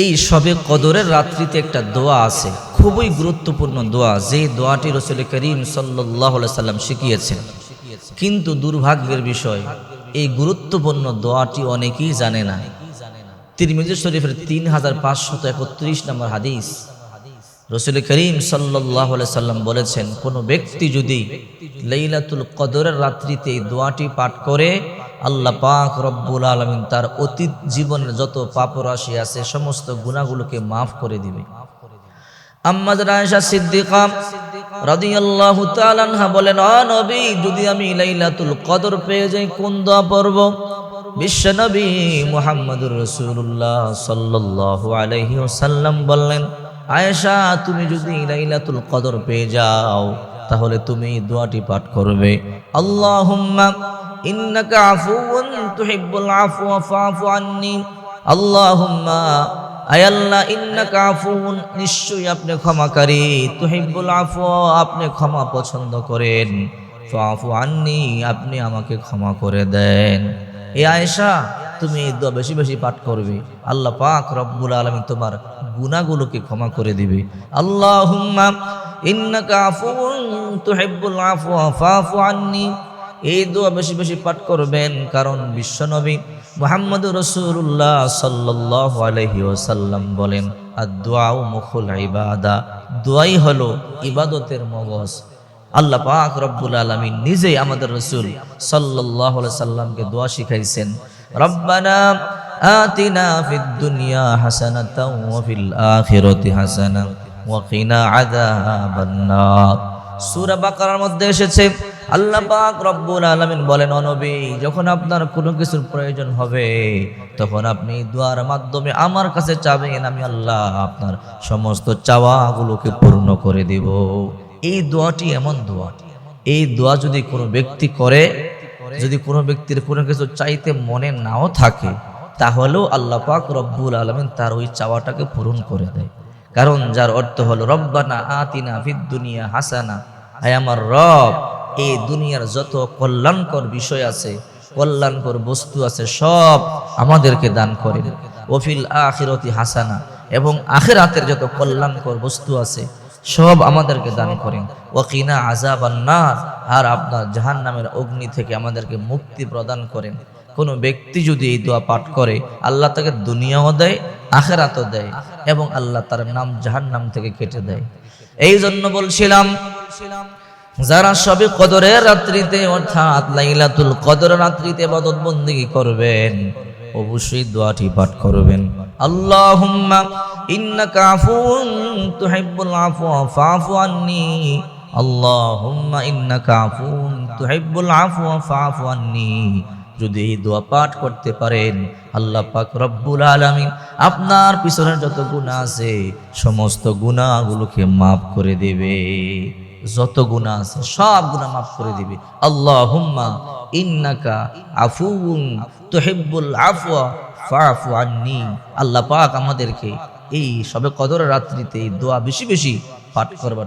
এই সবে কদরের রাত্রিতে একটা দোয়া আছে। খুবই গুরুত্বপূর্ণ দোয়া, যে দোয়াটি রসুল করিম সাল্লাহ সাল্লাম শিখিয়েছেন। কিন্তু দুর্ভাগ্যের বিষয়, এই গুরুত্বপূর্ণ দোয়াটি অনেকেই জানে না। তিরমিজি শরীফের তিন হাজার পাঁচশত একত্রিশ নম্বর হাদিস। রসুল করিম সাল্লাহ সাল্লাম বলেছেন, কোনো ব্যক্তি যদি লাইলাতুল কদরের রাত্রিতে দোয়াটি পাঠ করে আল্লাহ পাক রব্বুল আলমিন তার অতীত জীবনের যত পাপরাশি আছে, সমস্ত গুণাগুলোকে মাফ করে দিবে। আম্মাদ রায়সা সিদ্দিকা রাদিয়াল্লাহু তাআলা আনহা বলেন, অ নবী, যদি আমি লাইলাতুল কদর পেয়ে যাই, কোন দোয়া পড়ব? বিশ্ব নবী মুহাম্মদুর রাসূলুল্লাহ সাল্লাল্লাহু আলাইহি ওয়াসাল্লাম বললেন, আয়েশা, তুমি যদি লাইলাতুল কদর পেয়ে যাও তাহলে তুমি দোয়াটি পাঠ করবে। আল্লাহুম্মা ইন্নাকা আফুউন তুহিব্বুল আফওয়া ফাফু আন্নী। আল্লাহুম্মা আয়াল্লাহ ইন্নাকা আফুন নিশ্চয়ই আপনি ক্ষমাকারী। তুহিব্বুল আফু, আপনি ক্ষমা পছন্দ করেন। ফাফু আন্নি, আপনি আমাকে ক্ষমা করে দেন। এ আয়েশা, তুমি এই দোয়া বেশি বেশি পাঠ করবে। আল্লাহ পাক রব্বুল আলামিন তোমার গুনাহগুলোকে ক্ষমা করে দিবে। আল্লাহুম্মা ইন্নাকা আফুন তুহিব্বুল আফওয়া ফাফু আন্নি এই দোয়া বেশি বেশি পাঠ করবেন কারণ বিশ্বনবী মোহাম্মদ রসুল্লাহ সাল্লাহ আলহি ওসাল্লাম বলেন আর দোয়াও মুখুল ইবাদা দোয়াই হলো ইবাদতের মগজ আল্লাহ পাক রব্বুল আলমিন নিজেই আমাদের রসুল সাল্লাহ সাল্লামকে দোয়া শিখাইছেন রব্বানা آتنا في الدنيا حسنة وفي الآخرة حسنة ওয়াকিনা আযাবান নার সূরা বাকারার মধ্যে এসেছে, আল্লাহ পাক রব্বুল আলামিন বলেন অনবী যখন আপনার কোনো কিছুর প্রয়োজন হবে, তখন আপনি দোয়ার মাধ্যমে আমার কাছে চাবেন, আমি আল্লাহ আপনার সমস্ত চাওয়াগুলোকে পূর্ণ করে দেব। এই দোয়াটি এমন দোয়া। এই দোয়া যদি কোনো ব্যক্তি করে, যদি কোনো ব্যক্তির কোনো কিছু চাইতে মনে নাও থাকে, তাহলেও আল্লাহ পাক রব্বুল আলমিন তার ওই চাওয়াটাকে পূরণ করে দেয়। কারণ যার অর্থ হলো, রব্বানা আতিনা দুনিয়া হাসানা। আয় আমার রব, এই দুনিয়ার যত কল্যাণকর বিষয় আছে, কল্যাণকর বস্তু আছে, সব আমাদেরকে দান করেন। ওফিল আখিরতি হাসানা, এবং আখেরাতের যত কল্যাণকর বস্তু আছে সব আমাদেরকে দান করেন। ওয়াকিনা আজাব নার আর আপনার জাহান নামের অগ্নি থেকে আমাদেরকে মুক্তি প্রদান করেন। কোনো ব্যক্তি যদি এই দোয়া পাঠ করে, আল্লাহ তাকে দুনিয়াও দেয়, আখেরাতও দেয়, এবং আল্লাহ তার নাম জাহান নাম থেকে কেটে দেয়। এই জন্য বলছিলাম, যারা সবে কদরের রাত্রিতে, অর্থাৎ লাইলাতুল কদর রাত্রিতে ইবাদত বন্দেগী করবেন, অবশ্যই দোয়াটি পাঠ করবেন। আল্লাহুম্মা ইন্নাকা আফুন তুহিব্বুল আফওয়া ফাফু আন্নি। আল্লাহুম্মা ইন্নাকা আফুন তুহিব্বুল আফওয়া ফাফু আন্নি। যদি এই দোয়া পাঠ করতে পারেন, আল্লাহ পাক রব্বুল আলামিন আপনার পিছনের যত গুনাহ আছে, সমস্ত গুনাহগুলোকে মাফ করে দেবে। যত গুনাহ আছে, সব গুনাহ মাফ করে দিবে। আল্লাহুম্মা ইন্নাকা আফুউন তুহিব্বুল আফওয়া ফাফু আল্লাহ পাক আমাদেরকে এই সবে কদর রাত্রিতে দোয়া বেশি বেশি পাঠ করবার